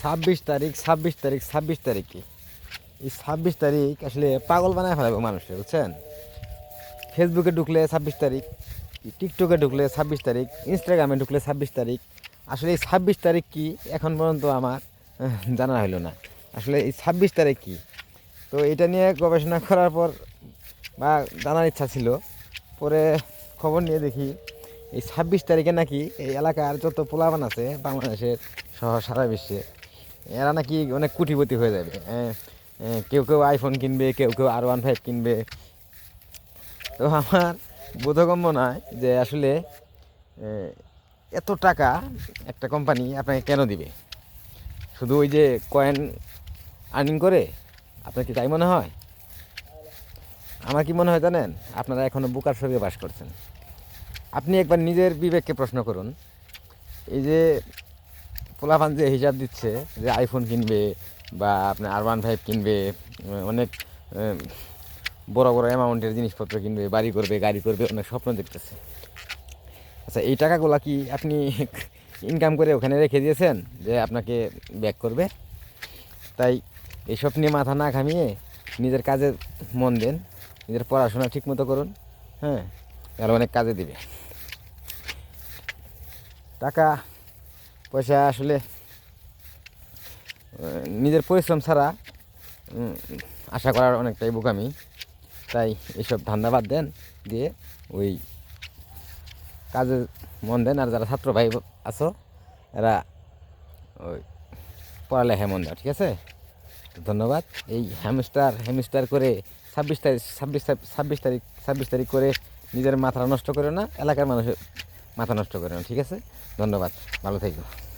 ছাব্বিশ তারিখ ছাব্বিশ তারিখ ছাব্বিশ তারিখ। এই ছাব্বিশ তারিখ আসলে পাগল বানায় ফেলাবে মানুষের বুঝছেন? ফেসবুকে ঢুকলে ছাব্বিশ তারিখ টিকটকে ঢুকলে ছাব্বিশ তারিখ ইনস্টাগ্রামে ঢুকলে ছাব্বিশ তারিখ। আসলে এই ছাব্বিশ তারিখ কি এখন পর্যন্ত আমার জানা হলো না। আসলে এই ছাব্বিশ তারিখ কি? তো এটা নিয়ে গবেষণা করার পর বা জানার ইচ্ছা ছিল, পরে খবর নিয়ে দেখি এই ছাব্বিশ তারিখে নাকি এই এলাকার যত পোলাবান আছে বাংলাদেশের সহ সারা বিশ্বে এরা নাকি অনেক কোটিপতি হয়ে যাবে। কেউ কেউ আইফোন কিনবে, কেউ কেউ আর ওয়ান ফাইভ কিনবে। তো আমার বোধগম্য নয় যে আসলে এত টাকা একটা কোম্পানি আপনাকে কেন দিবে? শুধু ওই যে কয়েন আর্নিং করে? আপনার কি তাই মনে হয়? আমার কি মনে হয় জানেন? আপনারা এখনও বুকার শরীরে বাস করছেন। আপনি একবার নিজের বিবেককে প্রশ্ন করুন। এই যে পোলাপান যে হিসাব দিচ্ছে যে আইফোন কিনবে বা আপনার আর ওয়ান ফাইভ কিনবে অনেক বড় বড় অ্যামাউন্টের জিনিসপত্র কিনবে, বাড়ি করবে, গাড়ি করবে, অনেক স্বপ্ন দেখতেছে। আচ্ছা এই টাকাগুলো কি আপনি ইনকাম করে ওখানে রেখে দিয়েছেন যে আপনাকে ব্যাক করবে? তাই এইসব নিয়ে মাথা না ঘামিয়ে নিজের কাজে মন দেন, নিজের পড়াশোনা ঠিকমতো করুন হ্যাঁ তাহলে অনেক কাজে দিবে। টাকা পয়সা আসলে নিজের পরিশ্রম ছাড়া আশা করার অনেকটাই বোকামি। তাই এইসব ধান্দা বাদ দেন, দিয়ে ওই কাজে মন দেন। আর যারা ছাত্র ভাই আছো, এরা ওই পড়ালেখায় মন দাও, ঠিক আছে? ধন্যবাদ। এই হ্যামস্টার হ্যামস্টার করে ছাব্বিশ তারিখ, ছাব্বিশ ছাব্বিশ তারিখ ছাব্বিশ তারিখ করে নিজের মাথা নষ্ট করে না। এলাকার মানুষের মাথা নষ্ট করে না ঠিক আছে? ধন্যবাদ ভালো থাকো।